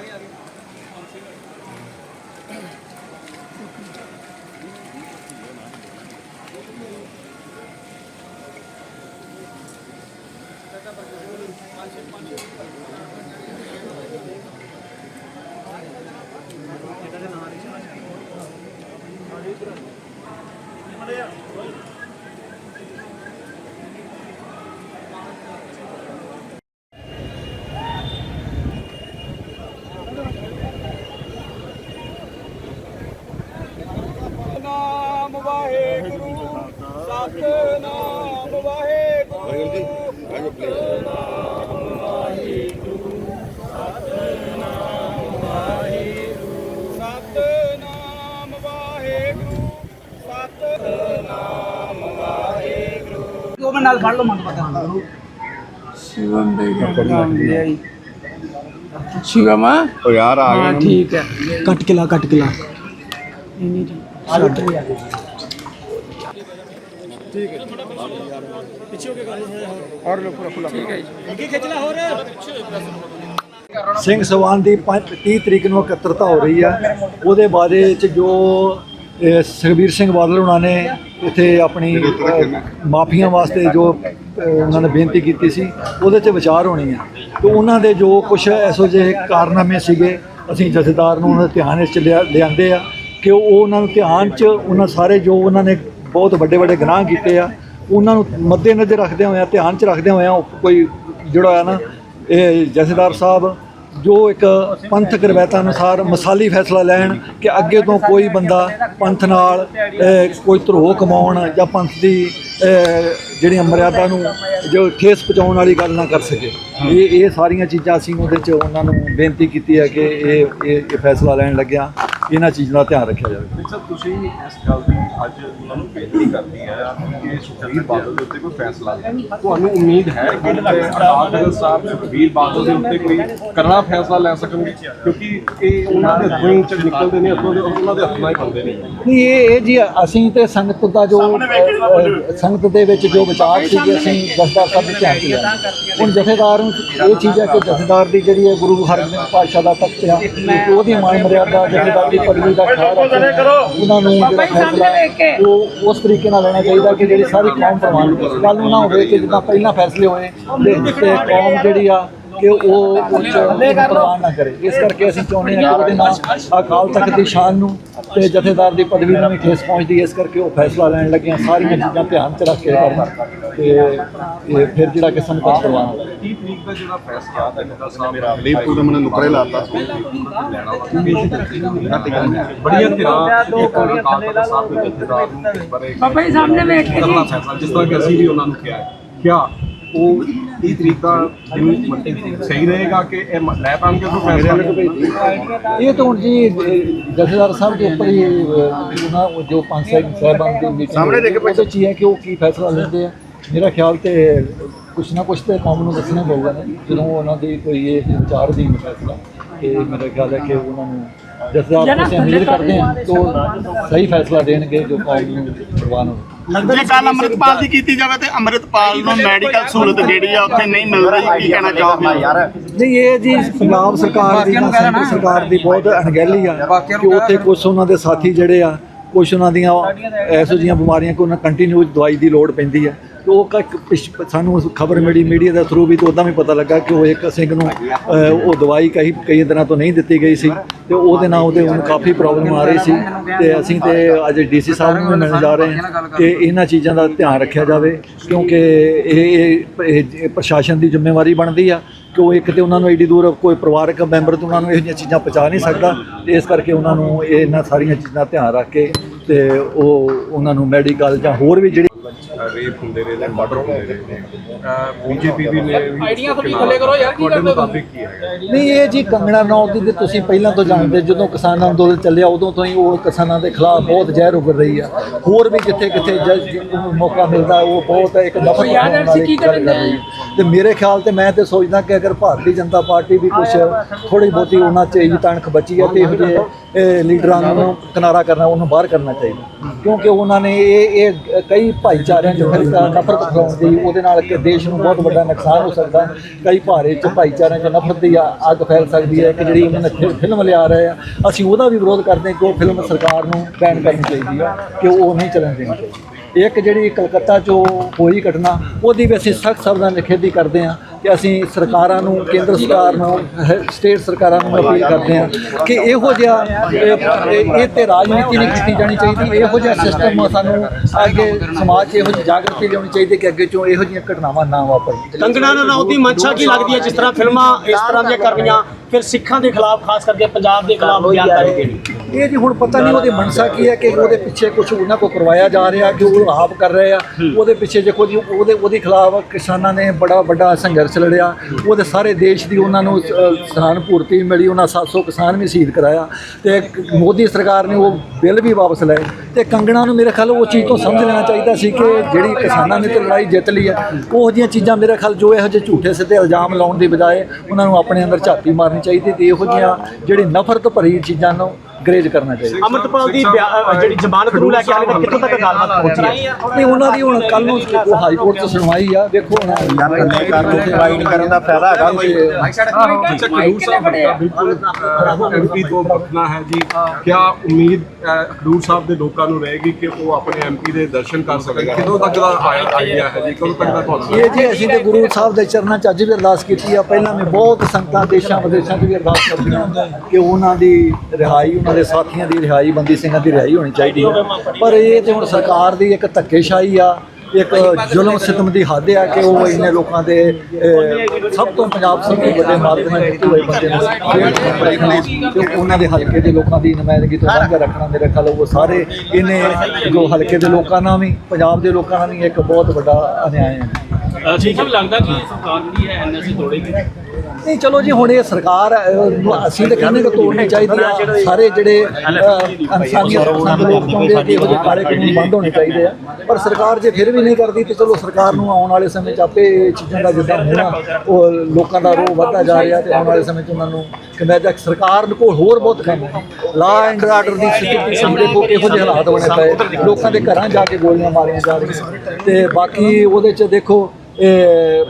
ਨਾਮ ਵਾਹਿਗੁਰੂ ਸਤਨਾਮ ਵਾਹਿਗੁਰੂ ਸਤਨਾਮ ਵਾਹਿਗੁਰੂ ਸਤਨਾਮ ਵਾਹਿਗੁਰੂ। ਸਤਨਾਮ ਵਾਹਿਗੁਰੂ ਸਤਨਾਮ ਵਾਹਿਗੁਰੂ ਗੋਬਿੰਦ ਨਾਲ ਫੜ ਲਓ ਮਨ ਪਤਾ ਸ਼ਿਵਮ ਦੇ ਨਾਮ ਲਈ ਸ਼ਿਵਮ? ਉਹ ਯਾਰ ਆ ਗਿਆ ਠੀਕ ਹੈ। ਕੱਟ ਕਿਲਾ ਕੱਟ ਕਿਲਾ ਨਹੀਂ ਨਹੀਂ ਕੇ ਲਾ ਕੱਟ ਕੇ ਲਾ ਸਿੰਘ ਸਵਾਨ ਦੀ ਪੰਜ- 30 ਤਰੀਕ ਨੂੰ ਇਕੱਤਰਤਾ ਹੋ ਰਹੀ ਹੈ। ਉਹਦੇ ਬਾਰੇ ਚ ਜੋ ਸੁਖਬੀਰ ਸਿੰਘ ਬਾਦਲ ਉਹਨਾਂ ਨੇ ਇੱਥੇ ਆਪਣੀ ਮਾਫੀਆਂ ਵਾਸਤੇ ਜੋ ਉਹਨਾਂ ਨੇ ਬੇਨਤੀ ਕੀਤੀ ਸੀ ਉਹਦੇ 'ਚ ਵਿਚਾਰ ਹੋਣੀ ਹੈ। ਤੇ ਉਹਨਾਂ ਦੇ ਜੋ ਕੁਝ ਐਸੋ ਜਿਹੇ ਕਾਰਨਾਮੇ ਸੀਗੇ ਅਸੀਂ ਜਥੇਦਾਰ ਨੂੰ ਉਹਨਾਂ ਦੇ ਧਿਆਨ ਵਿੱਚ ਲਿਆ- ਲਿਆਂਦੇ ਆ ਕਿ ਉਹ ਉਹਨਾਂ ਨੂੰ ਧਿਆਨ 'ਚ ਉਹਨਾਂ ਸਾਰੇ ਜੋ ਉਹਨਾਂ ਨੇ ਬਹੁਤ ਵੱਡੇ ਵੱਡੇ ਗੁਨਾਹ ਕੀਤੇ ਆ। ਉਹਨਾਂ ਨੂੰ ਮੱਦੇਨਜ਼ਰ ਰੱਖਦਿਆਂ ਹੋਇਆਂ, ਧਿਆਨ 'ਚ ਰੱਖਦਿਆਂ ਹੋਇਆਂ ਉਹ ਕੋਈ ਜਿਹੜਾ ਆ ਨਾ, ਇਹ ਜਥੇਦਾਰ ਸਾਹਿਬ ਜੋ ਇੱਕ ਪੰਥਕ ਰਵਾਇਤਾਂ ਅਨੁਸਾਰ ਮਸਾਲੀ ਫੈਸਲਾ ਲੈਣ ਕਿ ਅੱਗੇ ਤੋਂ ਕੋਈ ਬੰਦਾ ਪੰਥ ਨਾਲ ਕੋਈ ਧਰੋਹ ਕਮਾਉਣ ਜਾਂ ਪੰਥ ਦੀ ਜਿਹੜੀਆਂ ਮਰਿਆਦਾ ਨੂੰ ਜੋ ਠੇਸ ਪਹੁੰਚਾਉਣ ਵਾਲੀ ਗੱਲ ਨਾ ਕਰ ਸਕੇ। ਇਹ ਇਹ ਸਾਰੀਆਂ ਚੀਜ਼ਾਂ ਅਸੀਂ ਉਹਦੇ 'ਚ ਉਹਨਾਂ ਨੂੰ ਬੇਨਤੀ ਕੀਤੀ ਹੈ ਕਿ ਇਹ ਇਹ ਇਹ ਫੈਸਲਾ ਲੈਣ ਲੱਗਿਆ ਇਹਨਾਂ ਚੀਜ਼ਾਂ ਦਾ ਧਿਆਨ ਰੱਖਿਆ ਜਾਵੇ। ਸਰ ਤੁਸੀਂ ਇਸ ਗੱਲ ਦੀ ਅੱਜ ਉਹਨਾਂ ਨੂੰ ਬੇਨਤੀ ਕਰਦੀ ਹੈ ਕਿ ਸੁਖਬੀਰ ਬਾਦਲ ਦੇ ਉੱਤੇ ਕੋਈ ਫੈਸਲਾ ਲੈ ਤੁਹਾਨੂੰ ਉਮੀਦ ਹੈ ਕਿ ਅਕਾਲ ਤਖਤ ਸਾਹਿਬ ਸੁਖਬੀਰ ਬਾਦਲ ਦੇ ਉੱਤੇ ਕੋਈ ਕਰੜਾ ਫੈਸਲਾ ਲੈ ਸਕਣਗੇ? ਕਿਉਂਕਿ ਇਹ ਉਹਨਾਂ ਦੇ ਹੱਥੋਂ ਹੀ ਚ ਨਿਕਲਦੇ ਨੇ ਹੱਥੋਂ ਦੇ ਉਹਨਾਂ ਦੇ ਹੱਥ ਹੀ ਬੰਦੇ ਨੇ। ਨਹੀਂ ਇਹ ਇਹ ਜੀ ਅਸੀਂ ਤੇ ਸੰਗਤ ਦਾ ਜੋ ਸੰਗਤ ਦੇ ਵਿੱਚ ਜੋ ਵਿਚਾਰ ਸੀ ਕਿ ਅਸੀਂ ਜਥੇਦਾਰ ਸਾਹਿਬ ਦੇ ਧਿਆਨ ਚ ਲਿਆ ਹੁਣ ਜਥੇਦਾਰ ਨੂੰ ਇਹ ਚੀਜ਼ ਹੈ ਕਿ ਜਥੇਦਾਰ ਦੀ ਜਿਹੜੀ ਹੈ ਗੁਰੂ ਹਰਗੋਬਿੰਦ ਪਾਤਸ਼ਾਹ ਦਾ ਤਖਤ ਆ ਉਹਦੀ ਮਾਨ ਮਰਿਆਦਾ ਜਥੇਦਾਰ ਦੀ ਪਦਵੀ ਦਾ ਖਿਆਲ ਉਹਨਾਂ ਨੂੰ ਜਿਹੜਾ ਫੈਸਲਾ ਉਹ ਉਸ ਤਰੀਕੇ ਨਾਲ ਲੈਣਾ ਚਾਹੀਦਾ ਕਿ ਜਿਹੜੀ ਸਾਰੀ ਕੌਮ ਪ੍ਰਵਾਨ ਕਰੇ ਕੱਲ ਨੂੰ ਨਾ ਹੋਵੇ ਕਿ ਜਿੱਦਾਂ ਪਹਿਲਾਂ ਫੈਸਲੇ ਹੋਏ ਤੇ ਕੌਮ ਜਿਹੜੀ ਆ ਕਿ ਉਹ ਉੱਚ ਪ੍ਰਵਾਨ ਨਾ ਕਰੇ। ਇਸ ਕਰਕੇ ਅਸੀਂ ਚਾਹੁੰਦੇ ਹਾਂ ਕਿ ਉਹਦੇ ਨਾਲ ਅਕਾਲ ਤਖਤ ਦੀ ਸ਼ਾਨ ਨੂੰ ਤੇ ਜਥੇਦਾਰ ਦੀ ਪਦਵੀ ਨੂੰ ਵੀ ਠੇਸ ਪਹੁੰਚਦੀ ਹੈ। ਇਸ ਕਰਕੇ ਉਹ ਫੈਸਲਾ ਲੈਣ ਲੱਗੇ ਆ ਸਾਰੀਆਂ ਚੀਜ਼ਾਂ ਧਿਆਨ ਚ ਰੱਖ ਕੇ ਕਰਨਾ ਤੇ ਇਹ ਫਿਰ ਜਿਹੜਾ ਕਿ ਸੰਕਟ ਕਰਵਾਉਣਾ 30 ਤਰੀਕ ਦਾ ਜਿਹੜਾ ਫੈਸਲਾ ਹੈ ਜਿਹੜਾ ਸਾਹਿਬ? ਲੀਪ ਪੂਰਾ ਮਨ ਨੁਕਰੇ ਲਾਤਾ। ਬੜੀਆਂ ਧਿਰਾਂ ਇੱਕ ਅਕਾਲ ਤਖਤ ਸਾਹਿਬ ਦੇ ਜਥੇਦਾਰ ਨੂੰ ਬਾਬਾ ਜੀ ਸਾਹਮਣੇ ਵੇਖ ਕੇ ਜਿਸ ਤਰ੍ਹਾਂ ਕਿ ਅਸੀਂ ਵੀ ਉਹਨਾਂ ਨੂੰ ਕਿਹਾ ਕਿਹਾ ਉਹ 30 ਤਰੀਕ ਦਿਨ ਸਹੀ ਰਹੇਗਾ ਕਿ ਇਹ ਲੈ ਪਾਣਗੇ ਕੋਈ ਫੈਸਲਾ? ਇਹ ਤਾਂ ਹੁਣ ਜੀ ਜਥੇਦਾਰ ਸਾਹਿਬ ਦੇ ਉੱਪਰ ਹੀ ਉਹਨਾਂ ਉਹ ਜੋ ਪੰਜ ਸਾਹਿਬ ਸਾਹਿਬਾਨ ਦੀ ਮੀਟਿੰਗ ਸਾਹਮਣੇ ਦੇਖ ਕੇ ਚ ਹੀ ਕਿ ਉਹ ਕੀ ਫੈਸਲਾ ਲੈਂਦੇ ਆ। ਮੇਰਾ ਖਿਆਲ ਤੇ ਕੁਛ ਨਾ ਕੁਛ ਤੇ ਕੌਮ ਨੂੰ ਦੱਸਣਾ ਪਊਗਾ ਨਾ ਜਦੋਂ ਉਹਨਾਂ ਦੀ ਕੋਈ ਇਹ ਵਿਚਾਰ ਦੀ ਫੈਸਲਾ ਤੇ ਮੇਰਾ ਖਿਆਲ ਹੈ ਕਿ ਉਹਨਾਂ ਨੂੰ ਜਥੇਦਾਰ ਤੋਂ ਅਸੀਂ ਉਮੀਦ ਕਰਦੇ ਕਿ ਉਹ ਸਹੀ ਫੈਸਲਾ ਦੇਣਗੇ ਜੋ ਕੌਮ ਨੂੰ ਪ੍ਰਵਾਨ ਹੋਵੇ। ਜੇ ਕੱਲ ਅੰਮ੍ਰਿਤਪਾਲ ਦੀ ਕੀਤੀ ਜਾਵੇ ਤੇ ਅੰਮ੍ਰਿਤਪਾਲ ਨੂੰ ਮੈਡੀਕਲ ਸਹੂਲਤ ਜਿਹੜੀ ਆ ਉੱਥੇ ਨਹੀਂ ਮਿਲ ਰਹੀ ਕੀ ਕਹਿਣਾ ਚਾਹੋਗੇ? ਨਹੀਂ ਇਹ ਜੀ ਪੰਜਾਬ ਸਰਕਾਰ ਦੀ ਸੈਂਟਰ ਸਰਕਾਰ ਦੀ ਬਹੁਤ ਅਣਗਹਿਲੀ ਆ ਕਿ ਉੱਥੇ ਕੁਝ ਉਹਨਾਂ ਦੇ ਸਾਥੀ ਜਿਹੜੇ ਆ ਕੁਝ ਉਹਨਾਂ ਦੀਆਂ ਐਸੋ ਜੀਆਂ ਬਿਮਾਰੀਆਂ ਕਿ ਉਹਨਾਂ ਕੰਟੀਨਿਊ ਦਵਾਈ ਦੀ ਲੋੜ ਪੈਂਦੀ ਆ। ਉਹ ਕ- ਪਿਛ- ਸਾਨੂੰ ਖਬਰ ਮਿਲੀ, ਮੀਡੀਆ ਦੇ ਥਰੂ ਵੀ ਤਾਂ ਉਦਾਂ ਵੀ ਪਤਾ ਲੱਗਾ ਕਿ ਉਹ ਇੱਕ ਸਿੰਘ ਨੂੰ ਉਹ ਦਵਾਈ ਕਈ ਕਈ ਦਿਨਾਂ ਤੋਂ ਨਹੀਂ ਦਿੱਤੀ ਗਈ ਸੀ ਤੇ ਉਹਦੇ ਨਾਲ ਉਹਦੇ ਹੁਣ ਕਾਫੀ ਪ੍ਰੋਬਲਮ ਆ ਰਹੀ ਸੀ ਤੇ ਅਸੀਂ ਤੇ ਅੱਜ ਡੀਸੀ ਸਾਹਿਬ ਨੂੰ ਵੀ ਮਿਲਣ ਜਾ ਰਹੇ ਹਾਂ ਕਿ ਇਹਨਾਂ ਚੀਜ਼ਾਂ ਦਾ ਧਿਆਨ ਰੱਖਿਆ ਜਾਵੇ ਕਿਉਂਕਿ ਇਹ- ਇਹ ਪ੍ਰਸ਼ਾਸਨ ਦੀ ਜ਼ਿੰਮੇਵਾਰੀ ਬਣਦੀ ਆ ਕਿ ਉਹ ਇੱਕ ਤੇ ਉਹਨਾਂ ਨੂੰ ਏਡੀ ਦੂਰ ਕੋਈ ਪਰਿਵਾਰਕ ਮੈਂਬਰ ਤੋਂ ਉਹਨਾਂ ਨੂੰ ਇਹੋ ਜਿਹੀਆਂ ਚੀਜ਼ਾਂ ਪਹੁੰਚਾ ਨਹੀਂ ਸਕਦਾ ਤੇ ਇਸ ਕਰਕੇ ਉਹਨਾਂ ਨੂੰ ਇਹ ਇਹਨਾਂ ਸਾਰੀਆਂ ਚੀਜ਼ਾਂ ਦਾ ਧਿਆਨ ਰੱਖ ਕੇ ਤੇ ਉਹ ਉਹਨਾਂ ਨੂੰ ਮੈਡੀਕਲ ਜਾਂ ਹੋਰ ਵੀ ਜਿਹੜੀ ਰੇਪ ਹੁੰਦੇ ਰਹੇ ਨੇ ਮਰਡਰ ਹੁੰਦੇ ਰਹੇ ਨੇ ਬੀਜੇਪੀ ਵੀ ਨੇ ਆਈਡੀਆਂ ਥੋੜੀ ਥੱਲੇ ਕਰੋ ਯਾਰ, ਕੀ ਤੁਹਾਡੇ ਕਰਦੇ ਹੋ ਮੁਤਾਬਿਕ ਕੀ ਹੈਗਾ? ਨਹੀਂ ਇਹ ਜੀ ਕੰਗਣਾ ਰਣੌਤ ਦੀ ਤੇ ਤੁਸੀਂ ਪਹਿਲਾਂ ਤੋਂ ਜਾਣਦੇ ਜਦੋਂ ਕਿਸਾਨ ਅੰਦੋਲਨ ਚੱਲਿਆ ਉਦੋਂ ਤੋਂ ਹੀ ਉਹ ਕਿਸਾਨਾਂ ਦੇ ਖਿਲਾਫ ਬਹੁਤ ਜ਼ਹਿਰ ਉਗਰ ਰਹੀ ਆ। ਹੋਰ ਵੀ ਕਿੱਥੇ ਕਿੱਥੇ ਮੌਕਾ ਮਿਲਦਾ ਉਹ ਬਹੁਤ ਇੱਕ ਦਫਾ ਯਾਰ, ਅਸੀਂ ਕੀ ਕਰਨ ਦੇ? ਤੇ ਮੇਰੇ ਖਿਆਲ ਤੇ ਮੈਂ ਤੇ ਸੋਚਦਾ ਕਿ ਅਗਰ ਭਾਰਤੀ ਜਨਤਾ ਪਾਰਟੀ ਵੀ ਕੁਝ ਥੋੜੀ ਬਹੁਤੀ ਉਹਨਾਂ ਚ ਤਣਖ ਬਚੀ ਹੈ ਤੇ ਇਹੋ ਜਿਹੇ ਇਹ ਲੀਡਰਾਂ ਨੂੰ ਕਿਨਾਰਾ ਕਰਨਾ ਉਹਨੂੰ ਬਾਹਰ ਕਰਨਾ ਚਾਹੀਦਾ। ਕਿਉਂਕਿ ਉਹਨਾਂ ਨੇ ਇਹ ਇਹ ਕਈ ਭਾਈਚਾਰਿਆਂ ਚ ਫਿਰ ਨਫ਼ਰਤ ਫੈਲਾਉਣ ਦੀ ਉਹਦੇ ਨਾਲ ਕਿ ਦੇਸ਼ ਨੂੰ ਬਹੁਤ ਵੱਡਾ ਨੁਕਸਾਨ ਹੋ ਸਕਦਾ। ਕਈ ਭਾਰੇ ਚ ਭਾਈਚਾਰਿਆਂ ਚ ਨਫ਼ਰਤ ਦੀ ਅੱਗ ਫੈਲ ਸਕਦੀ ਹੈ ਕਿ ਜਿਹੜੀ ਉਹਨਾਂ ਨੇ ਫਿਲਮ ਲਿਆ ਰਹੇ ਆ। ਅਸੀਂ ਉਹਦਾ ਵੀ ਵਿਰੋਧ ਕਰਦੇ ਕਿ ਉਹ ਫਿਲਮ ਸਰਕਾਰ ਨੂੰ ਬੈਨ ਕਰਨੀ ਚਾਹੀਦੀ ਆ ਕਿ ਉਹ ਨਹੀਂ ਚੱਲਣ ਦੇਣੀ ਚਾਹੀਦੀ। ਇੱਕ ਜਿਹੜੀ ਕਲਕੱਤਾ 'ਚੋਂ ਹੋਈ ਘਟਨਾ ਉਹਦੀ ਵੀ ਅਸੀਂ ਸਖਤ ਸਾਵਧਾਨ ਨਿਖੇਧੀ ਕਰਦੇ ਹਾਂ। ਕਿ ਅਸੀਂ ਸਰਕਾਰਾਂ ਨੂੰ ਕੇਂਦਰ ਸਰਕਾਰ ਨੂੰ ਸਟੇਟ ਸਰਕਾਰਾਂ ਨੂੰ ਅਪੀਲ ਕਰਦੇ ਹਾਂ ਕਿ ਇਹੋ ਜਿਹਾ ਇਹ- ਤੇ ਰਾਜਨੀਤੀ ਨਹੀਂ ਕੀਤੀ ਜਾਣੀ ਚਾਹੀਦੀ ਇਹੋ ਜਿਹਾ ਸਿਸਟਮ ਸਾਨੂੰ ਅੱਗੇ ਸਮਾਜ 'ਚ ਇਹੋ ਜਿਹੀ ਜਾਗਰਤੀ ਲਿਆਉਣੀ ਚਾਹੀਦੀ ਕਿ ਅੱਗੇ ਚੋਂ ਇਹੋ ਜਿਹੀਆਂ ਘਟਨਾਵਾਂ ਨਾ ਵਾਪਰਨ। ਕੰਗਣਾ ਰਣੌਤ ਦੀ ਮਨਸ਼ਾ ਕੀ ਲੱਗਦੀ ਹੈ ਜਿਸ ਤਰ੍ਹਾਂ ਫਿਲਮਾਂ ਇਸ ਤਰ੍ਹਾਂ ਦੀਆਂ ਕਰਨੀਆਂ ਫਿਰ ਸਿੱਖਾਂ ਦੇ ਖਿਲਾਫ ਖਾਸ ਕਰਕੇ ਪੰਜਾਬ ਦੇ ਖਿਲਾਫ ਬਿਆਨਕਾਰੀ ਦੇਣੀ ਇਹ ਜੀ ਹੁਣ ਪਤਾ ਨਹੀਂ ਉਹਦੀ ਮਨਸਾ ਕੀ ਹੈ ਕਿ ਉਹਦੇ ਪਿੱਛੇ ਕੁਝ ਉਹਨਾਂ ਕੋ ਕਰਵਾਇਆ ਜਾ ਰਿਹਾ ਕਿ ਉਹ ਆਪ ਕਰ ਰਹੇ ਆ ਉਹਦੇ ਪਿੱਛੇ ਦੇਖੋ ਜੀ ਉਹਦੇ ਉਹਦੇ ਖਿਲਾਫ ਕਿਸਾਨਾਂ ਨੇ ਬੜਾ ਵੱਡਾ ਸੰਘਰਸ਼ ਲੜਿਆ। ਉਹਦੇ ਸਾਰੇ ਦੇਸ਼ ਦੀ ਉਹਨਾਂ ਨੂੰ ਅ, ਸਹਾਨਪੂਰਤੀ ਮਿਲੀ ਉਹਨਾਂ 700 ਕਿਸਾਨ ਵੀ ਸ਼ਹੀਦ ਕਰਾਇਆ। ਤੇ ਮੋਦੀ ਸਰਕਾਰ ਨੇ ਉਹ ਬਿੱਲ ਵੀ ਵਾਪਸ ਲਏ। ਤੇ ਕੰਗਣਾ ਨੂੰ ਮੇਰੇ ਖਿਆਲ ਉਹ ਚੀਜ਼ ਤੋਂ ਸਮਝ ਲੈਣਾ ਚਾਹੀਦਾ ਸੀ ਕਿ ਜਿਹੜੀ ਕਿਸਾਨਾਂ ਨੇ ਤੇ ਲੜਾਈ ਜਿੱਤ ਲਈ ਹੈ ਉਹ ਜਿਹੀਆਂ ਚੀਜ਼ਾਂ ਮੇਰੇ ਖਿਆਲ ਜੋ ਇਹੋ ਜਿਹੇ ਝੂਠੇ ਸਿੱਧੇ ਇਲਜ਼ਾਮ ਲਾਉਣ ਦੀ ਬਜਾਏ ਉਹਨਾਂ ਨੂੰ ਆਪਣੇ ਅੰਦਰ ਝਾਤੀ ਮਾਰਨੀ ਚਾਹੀਦੀ ਤੇ ਇਹੋ ਜਿਹੀਆਂ ਜਿਹੜੀ ਨਫ਼ਰਤ ਭਰੀ ਚੀਜ਼ਾਂ ਨੂੰ ਗਰੇਜ ਕਰਨਾ ਚਾਹੀਦਾ। ਅਮਰਤਪਾਲ ਦੀ ਬਿਆ- ਅ, ਜਿਹੜੀ ਜ਼ਮਾਨਤ ਨੂੰ ਲੈ ਕੇ ਹਾਲੇ ਤੱਕ ਕਿੱਥੋਂ ਤੱਕ ਗੱਲਬਾਤ ਪਹੁੰਚੀ ਹੈ? ਨਹੀਂ ਉਹਨਾਂ ਦੀ ਹੁਣ ਕੱਲ ਨੂੰ ਉਹ ਹਾਈ ਕੋਰਟ 'ਚ ਸੁਣਵਾਈ ਆ। ਦੇਖੋ ਹੁਣ ਕਰਨ ਦਾ ਫਾਇਦਾ ਹੈਗਾ ਕੋਈ? ਖਡੂਰ ਸਾਹਿਬ ਦਾ ਬਿਲਕੁਲ। ਐਮਪੀ ਤੋਂ ਬਖਨਾ ਹੈ ਜੀ ਕਿਆ ਉਮੀਦ ਖਡੂਰ ਸਾਹਿਬ ਦੇ ਲੋਕਾਂ ਨੂੰ ਰਹੇਗੀ ਕਿ ਉਹ ਆਪਣੇ ਐਮਪੀ ਦੇ ਦਰਸ਼ਨ ਕਰ ਸਕਣਗੇ? ਕਦੋਂ ਤੱਕ ਦਾ ਆਈਡੀਆ ਹੈ ਜੀ ਕਦੋਂ ਤੱਕ ਦਾ ਤੁਹਾਨੂੰ ਇਹ ਜੀ ਅਸੀਂ ਤੇ ਗੁਰੂ ਸਾਹਿਬ ਦੇ ਚਰਨਾਂ 'ਚ ਅੱਜ ਵੀ ਅਰਦਾਸ ਕੀਤੀ ਆ। ਪਹਿਲਾਂ ਵੀ ਬਹੁਤ ਸੰਗਤਾਂ ਦੇਸ਼ਾਂ ਵਿਦੇਸ਼ਾਂ 'ਚ ਵੀ ਅਰਦਾਸ ਕਰਦੀਆਂ ਕਿ ਉਹਨਾਂ ਦੀ ਰਿਹਾਈ ਉਹਨਾਂ ਦੇ ਸਾਥੀਆਂ ਦੀ ਰਿਹਾਈ ਬੰਦੀ ਸਿੰਘਾਂ ਦੀ ਰਿਹਾਈ ਹੋਣੀ ਚਾਹੀਦੀ ਹੈ। ਪਰ ਇਹ ਤੇ ਹੁਣ ਸਰਕਾਰ ਦੀ ਇੱਕ ਧੱਕੇਸ਼ਾਹੀ ਆ ਇੱਕ ਜ਼ੁਲਮ ਸਿਤਮ ਦੀ ਹੱਦ ਆ ਕਿ ਉਹ ਇੰਨੇ ਲੋਕਾਂ ਦੇ ਸਭ ਤੋਂ ਪੰਜਾਬ ਸਭ ਤੋਂ ਵੱਡੇ ਨਾਲ ਜਿੱਤੇ ਹੋਏ ਬੰਦੇ ਨੂੰ ਤੇ ਉਹਨਾਂ ਦੇ ਹਲਕੇ ਦੇ ਲੋਕਾਂ ਦੀ ਨੁਮਾਇੰਦਗੀ ਤੋਂ ਵਾਂਝਾ ਰੱਖਣਾ ਮੇਰੇ ਖਿਆਲ ਉਹ ਸਾਰੇ ਇਹਨੇ ਜੋ ਹਲਕੇ ਦੇ ਲੋਕਾਂ ਨਾਲ ਵੀ ਪੰਜਾਬ ਦੇ ਲੋਕਾਂ ਨਾਲ ਵੀ ਇੱਕ ਬਹੁਤ ਵੱਡਾ ਅਨਿਆਏ ਹੈ। ਠੀਕ ਹੈ। ਲੱਗਦਾ ਕਿ ਸਰਕਾਰ ਜਿਹੜੀ ਹੈ ਐਨਐਸਏ ਤੋੜੇਗੀ। ਨਹੀਂ ਚਲੋ ਜੀ ਹੁਣ ਇਹ ਸਰਕਾਰ ਅਸੀਂ ਤਾਂ ਕਹਿੰਦੇ ਕਿ ਤੋੜਨੀ ਚਾਹੀਦੀ ਆ। ਸਾਰੇ ਜਿਹੜੇ ਅਹ, ਇਨਸਾਨੀਅਤ ਪਸੰਦ ਲੋਕ ਚਾਹੁੰਦੇ ਆ। ਕਿ ਇਹੋ ਜਿਹੇ ਕਾਲੇ ਕਾਨੂੰਨ ਬੰਦ ਹੋਣੇ ਚਾਹੀਦੇ ਆ। ਪਰ ਸਰਕਾਰ ਜੇ ਫਿਰ ਵੀ ਨਹੀਂ ਕਰਦੀ ਤੇ ਚਲੋ ਸਰਕਾਰ ਨੂੰ ਆਉਣ ਵਾਲੇ ਸਮੇਂ 'ਚ ਆਪੇ ਚੀਜ਼ਾਂ ਦਾ ਜਿੱਦਾਂ ਹੋਣਾ ਉਹ ਲੋਕਾਂ ਦਾ ਰੋਹ ਵੱਧਦਾ ਜਾ ਰਿਹਾ ਤੇ ਆਉਣ ਵਾਲੇ ਸਮੇਂ 'ਚ ਉਹਨਾਂ ਨੂੰ ਕਿਵੇਂ ਤੱਕ ਸਰਕਾਰ ਕੋਲ ਹੋਰ ਬਹੁਤ ਕੰਮ ਹੈ ਲਾ ਐਂਡ ਆਰਡਰ ਦੀ ਸਥਿਤੀ ਸਾਹਮਣੇ ਕੋ ਇਹੋ ਜਿਹੇ ਹਾਲਾਤ ਬਣੇ ਪਏ ਲੋਕਾਂ ਦੇ ਘਰਾਂ ਜਾ ਕੇ ਗੋਲੀਆਂ ਮਾਰੀਆਂ ਜਾ ਰਹੀਆਂ ਤੇ ਬਾਕੀ ਉਹਦੇ 'ਚ ਦੇਖੋ ਇਹ